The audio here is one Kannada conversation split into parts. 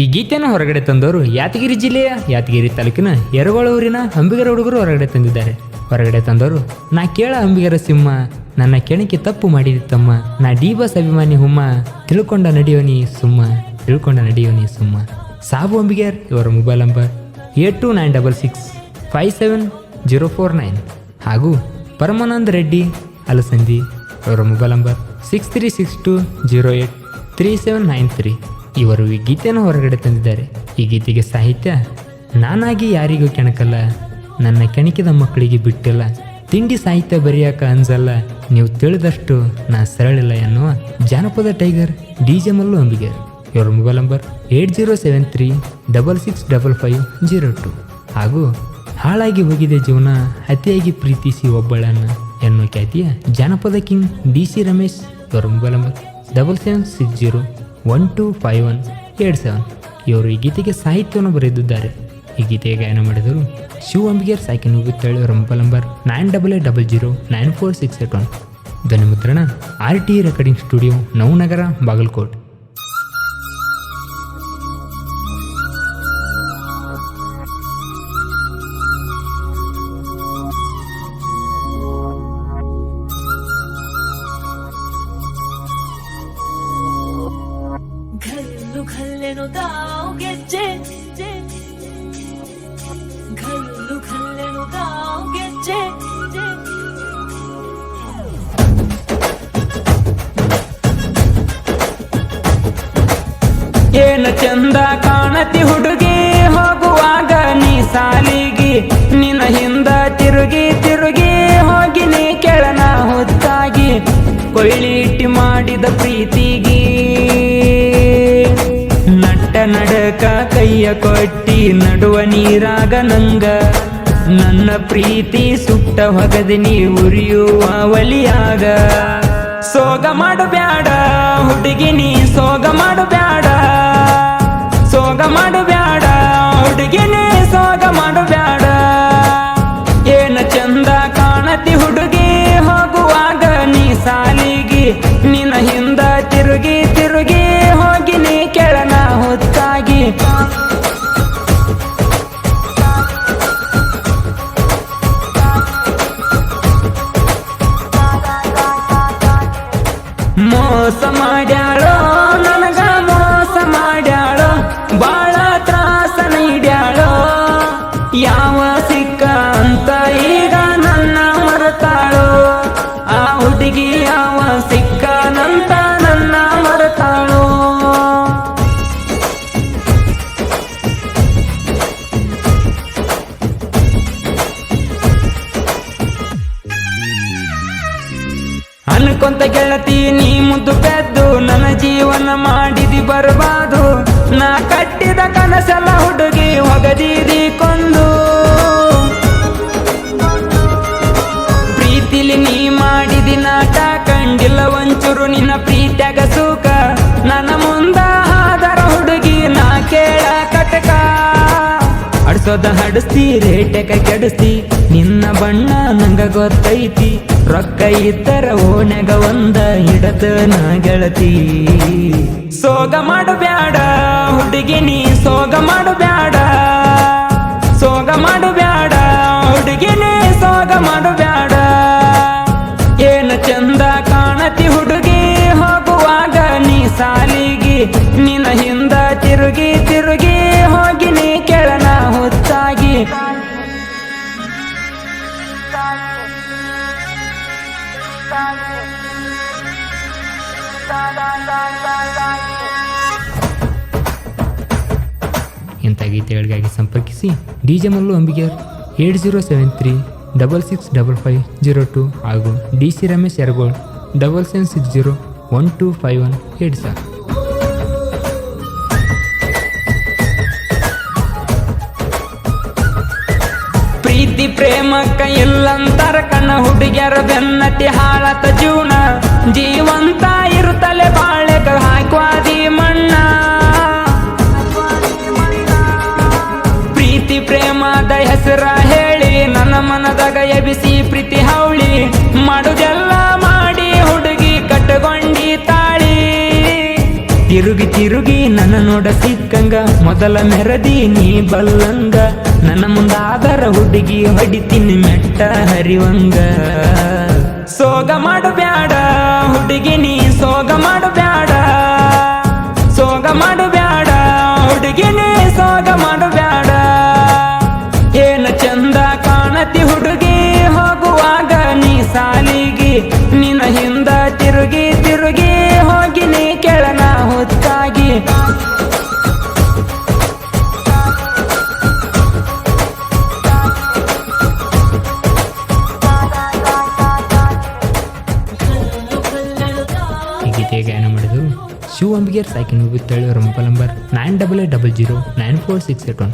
ಈ ಗೀತೆಯನ್ನು ಹೊರಗಡೆ ತಂದವರು ಯಾದಗಿರಿ ಜಿಲ್ಲೆಯ ಯಾದಗಿರಿ ತಾಲೂಕಿನ ಯರಗೋಳೂರಿನ ಅಂಬಿಗರ ಹುಡುಗರು ಹೊರಗಡೆ ತಂದಿದ್ದಾರೆ. ಹೊರಗಡೆ ತಂದವರು, ನಾ ಕೇಳ ಅಂಬಿಗರ ಸಿಂಹ, ನನ್ನ ಕೆಣಕ್ಕೆ ತಪ್ಪು ಮಾಡಿದೆ ತಮ್ಮ. ನಾ ಡಿ ಬಸ್ ಅಭಿಮಾನಿ ಹುಮ್ಮ, ತಿಳ್ಕೊಂಡ ನಡೆಯೋನಿ ಸುಮ್ಮ, ತಿಳ್ಕೊಂಡ ನಡೆಯೋನಿ ಸುಮ್ಮ. ಸಾಬು ಅಂಬಿಗರ್, ಇವರ mobile number eight two nine double six five seven zero four nine. ಹಾಗೂ ಪರಮಾನಂದ್ ರೆಡ್ಡಿ, ಅಲಸಂದಿ, ಅವರ mobile number six three six two zero eight three seven nine three. ಇವರು ಈ ಗೀತೆಯನ್ನು ಹೊರಗಡೆ ತಂದಿದ್ದಾರೆ. ಈ ಗೀತೆಗೆ ಸಾಹಿತ್ಯ ನಾನಾಗಿ ಯಾರಿಗೂ ಕೆಣಕಲ್ಲ. ನನ್ನ ಕೆಣಕಿದ ಮಕ್ಕಳಿಗೆ ಬಿಟ್ಟಿಲ್ಲ. ತಿಂಡಿ ಸಾಹಿತ್ಯ ಬರೆಯಾಕ ಅನ್ಸಲ್ಲ ನೀವು ತಿಳಿದಷ್ಟು ನಾ ಸರಳಿಲ್ಲ ಎನ್ನುವ ಜಾನಪದ tiger D J Mallu Ambigar. ಇವರ mobile number eight zero seven three double six double five zero two. ಹಾಗೂ ಹಾಳಾಗಿ ಹೋಗಿದೆ ಜೀವನ ಅತಿಯಾಗಿ ಪ್ರೀತಿಸಿ ಒಬ್ಬಳನ್ನು ಎನ್ನುವ ಖ್ಯಾತಿಯ ಜಾನಪದ ಕಿಂಗ್ ಡಿ ಸಿ ರಮೇಶ್ ಇವರ mobile number. Double seven six zero one two five one eight seven ಇವರು ಈ ಗೀತೆಗೆ ಸಾಹಿತ್ಯವನ್ನು ಬರೆದಿದ್ದಾರೆ. ಈ ಗೀತೆಗೆ ಗಾಯನ ಮಾಡಿದರು ಶಿವ ಅಂಬಿಗೇರ್ ಸಾಕಿನ ಮುಗುತ್ತೇಳಿ Rumpel number nine double eight double zero nine four six eight one ಧ್ವನಿ ಮುದ್ರಣ R T recording studio, Navanagar, Bagalkot. ಚಂದ ಕಾಣತಿ ಹುಡುಗಿ ಹೋಗುವಾಗ ನೀ ಸಾಲಿಗಿ, ನಿನ್ನ ಹಿಂದ ತಿರುಗಿ ತಿರುಗಿ ಹೋಗಿ ನೀ ಕೆಳನ ಹೊತ್ತಾಗಿ ಕೊಯ್ಲಿಟ್ಟಿ ಮಾಡಿದ ಪ್ರೀತಿಗೆ. ನಟ್ಟ ನಡಕ ಕೈಯ ಕೊಟ್ಟಿ ನಡುವ ನೀರಾಗ ನಂಗ, ನನ್ನ ಪ್ರೀತಿ ಸುಟ್ಟ ಹೊಗದಿ ನೀ ಉರಿಯುವ ಒಲಿಯಾಗ. ಸೋಗ ಮಾಡಬ್ಯಾಡ ಹುಡುಗಿ ನೀ, ಸೋಗ ಮಾಡಬ್ಯಾಡ ಸೋಗ ಮಾಡಬ್ಯಾಡ ಹುಡುಗಿನೇ ಮಾಡು ಮಾಡಬ್ಯಾಡ ನೀ ಮುದ್ದು ಬೆದ್ದು ನನ್ನ ಜೀವನ ಮಾಡಿದಿ ಬರ್ಬಾದು. ನಾ ಕಟ್ಟಿದ ಕನಸೆಲ್ಲ ಹುಡುಗಿ ಹೊಗದಿದಿ ಕೊಂದು. ಪ್ರೀತಿಲಿ ನೀ ಮಾಡಿದಿ ನಾಟ, ಕಂಡಿಲ್ಲ ಒಂಚೂರು ನಿನ್ನ ಪ್ರೀತ್ಯಾಗ ಸುಖ. ನನ್ನ ಮುಂದ ಆದರ ಹುಡುಗಿ ನಾ ಕೇಳ ಕಟಕ. ಅಡ್ಸೋದ ಹಡಸ್ತಿ, ರೇಟೆಕ ಕೆಡಿಸ್ತಿ. ನಿನ್ನ ಬಣ್ಣ ನಂಗ ಗೊತ್ತೈತಿ. ರೊಕ್ಕ ಇದ್ದರ ಓನೆಗ ಒಂದ ಹಿಡದ ನಾ ಗೆಳತಿ. ಸೋಗ ಮಾಡಬ್ಯಾಡ ಹುಡುಗಿ ನೀ ಸೋಗ ಮಾಡು ಬ್ಯಾಡ. ಸೋಗ ಮಾಡಬ್ಯಾಡ ಹುಡುಗಿ ನೀ ಸೋಗ ಮಾಡು ಬ್ಯಾಡ. ಏನ ಚಂದ ಕಾಣತಿ ಹುಡುಗಿ, ಹೋಗುವಾಗ ನೀ ಸಾಲಿಗಿ, ನಿನ್ನ ಹಿಂದ ತಿರುಗಿ ತಿರುಗಿ. ಇಂಥ ಗೀತೆಗಳಿಗಾಗಿ ಸಂಪರ್ಕಿಸಿ D J Mallu Ambigar eight zero seven three double six double five zero two ಹಾಗೂ D C Ramesh Eragol double seven six zero one two five one eight sir. ಪ್ರೀತಿ ಪ್ರೇಮಕ್ಕ ಕೈಯಲ್ಲಂತರ ಕಣ್ಣ ಹುಡುಗಿಯರ ಬೆನ್ನಟ್ಟಿ ಹಾಳತ ಜೀವನ. ಜೀವಂತ ಇರುತ್ತಲೆ ಬಾಳೆಕ ಹಾಕ್ವಾದಿ ಮಣ್ಣ. ಪ್ರೀತಿ ಪ್ರೇಮದ ಹೆಸರ ಹೇಳಿ, ನನ್ನ ಮನದಾಗ ಎಬಿಸಿ ಪ್ರೀತಿ ಹೌಳಿ. ಮಾಡುದೆಲ್ಲ ಮಾಡಿ ಹುಡುಗಿ ಕಟ್ಟಗೊಂಡಿ ತಾಳಿ. ತಿರುಗಿ ತಿರುಗಿ ನನ್ನ ನೋಡ ಸಿಕ್ಕಂಗ, ಮೊದಲ ಮೆರದಿ ನೀ ಬಲ್ಲಂಗ. ನನ್ನ ಮುಂದಾದರ ಹುಡುಗಿ ಹೊಡಿತೀನಿ ಮೆಟ್ಟ ಹರಿವಂಗ. ಸೋಗ ಮಾಡು ಬ್ಯಾಡ ಹುಡುಗಿ ನೀ ಸೋಗ ಬ್ಯಾಡ ಸೋಗ ಮಾಡು ಬ್ಯಾಡ. ಹುಡುಗಿ ಮಾಡಿದರು. ಶಿವ ಅಂಬಿಯರ್ ಸೈಕಲ್ ವಿತ್ ಅವರ mobile number nine double eight double zero nine four six eight one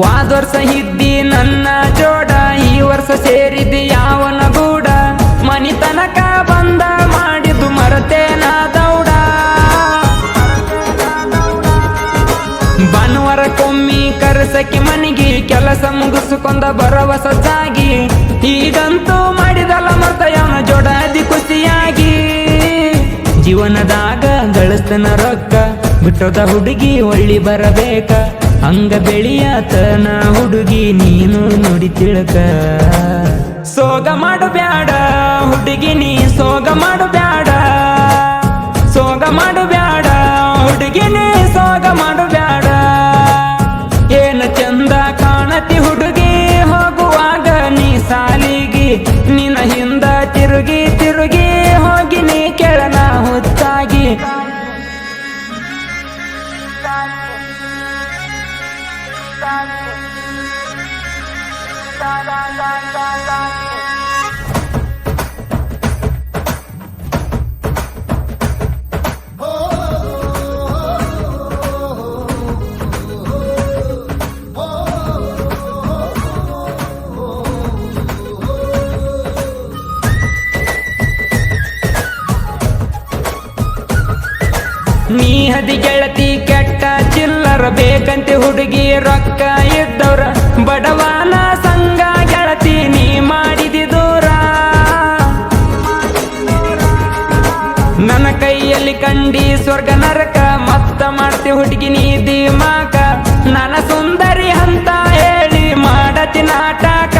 ವಾದ ವರ್ಷ ಇದ್ದಿ ನನ್ನ ಜೋಡ, ಈ ವರ್ಷ ಸೇರಿದ್ದಿ ಯಾವನ ಗೂಡ? ಮನಿತನಕ ಬಂದ ಮಾಡಿದ್ದು ಮರತೇನ ದೌಡ? ಭಾನುವಾರ ಕೊಮ್ಮಿ ಕರೆಸಕ್ಕೆ ಮನಿಗೆ, ಕೆಲಸ ಮುಗಿಸ್ಕೊಂಡ ಬರವ ಸಜ್ಜಾಗಿ ಈಗಂತೂ ಮಾಡಿದಲ್ಲ ಜೋಡ ಅದಿ ಖುಷಿಯಾಗಿ. ಜೀವನದಾಗ ಗಳಿಸ್ತನ ರೊಕ್ಕ, ಬಿಟ್ಟದ ಹುಡುಗಿ ಒಳ್ಳಿ ಬರಬೇಕ. ಹಂಗ ಬೆಳೆಯತನ ಹುಡುಗಿ ನೀನು ನೋಡಿ ತಿಳ್ಕ. ಸೋಗ ಮಾಡು ಬ್ಯಾಡ ಹುಡುಗಿ ನೀ ಸೋಗ ಮಾಡು ಬ್ಯಾಡ. ಸೋಗ ಮಾಡು ನೀ ಹದಿ ಗೆಳತಿ ಕೆಟ್ಟ ಚಿಲ್ಲರ ಬೇಕಂತೆ ಹುಡುಗಿ ರೊಕ್ಕ ಇದ್ದವ್ರ ಬಡವನ ಸಂಗ ಗೆಳತಿ ನೀ ಮಾಡಿದಿ ದೂರ ನನ್ನ ಕೈಯಲ್ಲಿ ಕಂಡಿ ಸ್ವರ್ಗ ನರಕ, ಮತ್ತ ಮಾಡ್ತಿ ಹುಡುಗಿ ನೀ ದಿಮಾಕ. ನನ್ನ ಸುಂದರಿ ಅಂತ ಹೇಳಿ ಮಾಡತಿ ನಾಟಕ.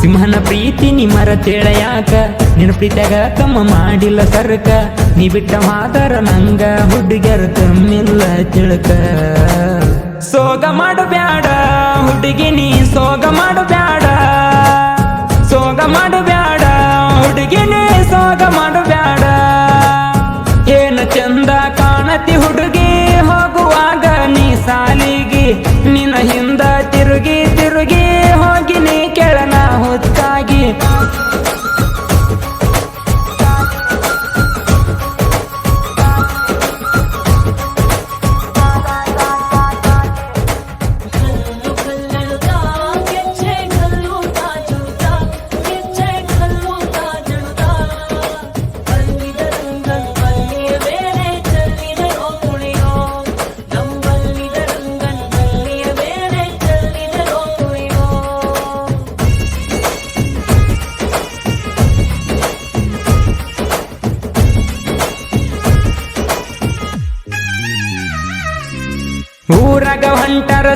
ಸಿಂಹನ ಪ್ರೀತಿ ನಿಮರ ಮರತೇಳ ಯಾಕ ನಿನ್ನ ಪ್ರೀತಿಯಾಗ ಕಮ್ಮ ಮಾಡಿಲ್ಲ ಸರಕ ನೀ ಬಿಟ್ಟ ಮಾತರ ನಂಗ ಹುಡುಗ್ಯರ ಕಮ್ಮಿಲ್ಲ ತಿಳ್ಕ. ಸೋಗ ಮಾಡು ಬ್ಯಾಡ, ಹುಡುಗಿ ನೀ ಸೋಗ ಮಾಡು ಬ್ಯಾಡ. ಸೋಗ ಮಾಡು ಬ್ಯಾಡ, ಹುಡುಗಿ ನೀ ಸೋಗ ಮಾಡು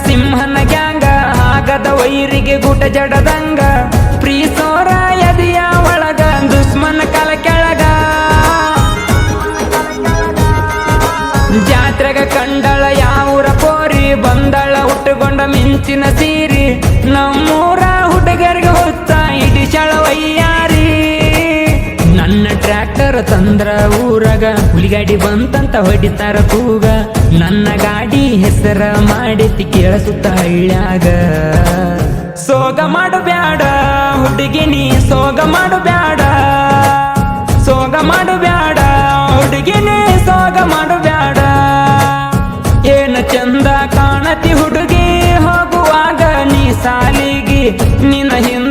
ಸಿಂಹನ ಗ್ಯಾಂಗ ಆಗದ ವೈರಿಗೆ ಗುಟ ಜಡದಂಗ. ತಂದ್ರ ಊರಾಗ ಹುಲಿಗಾಡಿ ಬಂತಂತ ಹೊಡಿತಾರ ಕೂಗ. ನನ್ನ ಗಾಡಿ ಹೆಸರ ಮಾಡಿತಿ ಕೇಳಿಸುತ್ತ ಹಳ್ಳಾಗ ಸೋಗ ಮಾಡು ಬ್ಯಾಡ ಹುಡುಗಿ ನೀ, ಸೋಗ ಮಾಡು ಬ್ಯಾಡ. ಸೋಗ ಮಾಡು ಬ್ಯಾಡ ಹುಡುಗಿ ನೀ, ಸೋಗ ಮಾಡು ಬ್ಯಾಡ. ಏನ ಚಂದ ಕಾಣತಿ ಹುಡುಗಿ ಹೋಗುವಾಗ ನೀ ಸಾಲಿಗಿ, ನಿನ್ನ ಹಿಂದ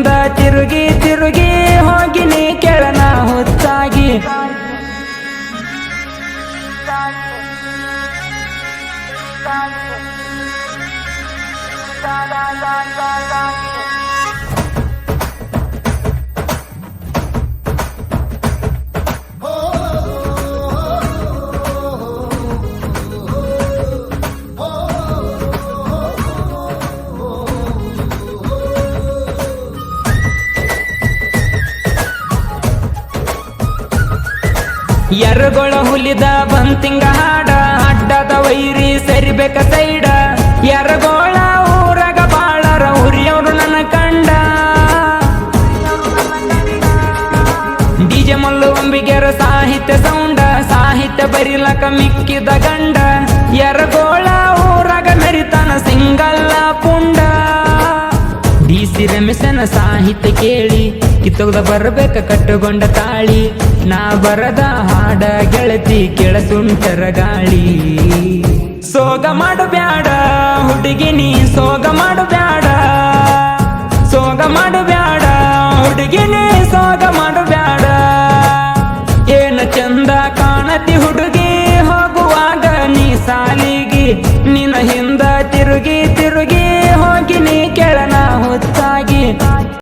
ಹುಲಿದ ಬಂತಿಂಗ ಹಾಡ, ಅಡ್ಡದ ವೈರಿ ಸರಿಬೇಕ ಸೈಡ. ಎರಗೋಳ ಊರಗ ಬಾಳರ ಉರಿಯವರು ನನ್ನ ಕಂಡ. ಡಿಜೆ ಮಲ್ಲು ಅಂಬಿಗೆರ ಸಾಹಿತ್ಯ ಸೌಂಡ, ಸಾಹಿತ್ಯ ಬರಿಲಕ ಮಿಕ್ಕಿದ ಗಂಡ. ಎರಗೋಳ ಊರಗ ಮೆರಿತನ ಸಿಂಗಲ್ಲ ಪುಂಡ. ಡಿ ಸಿ ರಮೇಶನ ಸಾಹಿತ್ಯ ಕೇಳಿ ತೆಗೆದ ಬರ್ಬೇಕ ಕಟ್ಟುಕೊಂಡ ತಾಳಿ. ನಾ ಬರದ ಹಾಡ ಗೆಳತಿ ಕೆಳಸುಂಟರ ಗಾಳಿ. ಸೋಗ ಮಾಡಬ್ಯಾಡ ಹುಡುಗಿ ನೀ ಸೋಗ ಮಾಡಬ್ಯಾಡ ಸೋಗ ಮಾಡಬ್ಯಾಡ ಹುಡುಗಿ ನೀ ಸೋಗ ಮಾಡಬ್ಯಾಡ ಏನ ಚಂದ ಕಾಣತಿ ಹುಡುಗಿ, ಹೋಗುವಾಗ ನೀ ಸಾಲಿಗಿ, ನಿನ್ನ ಹಿಂದ ತಿರುಗಿ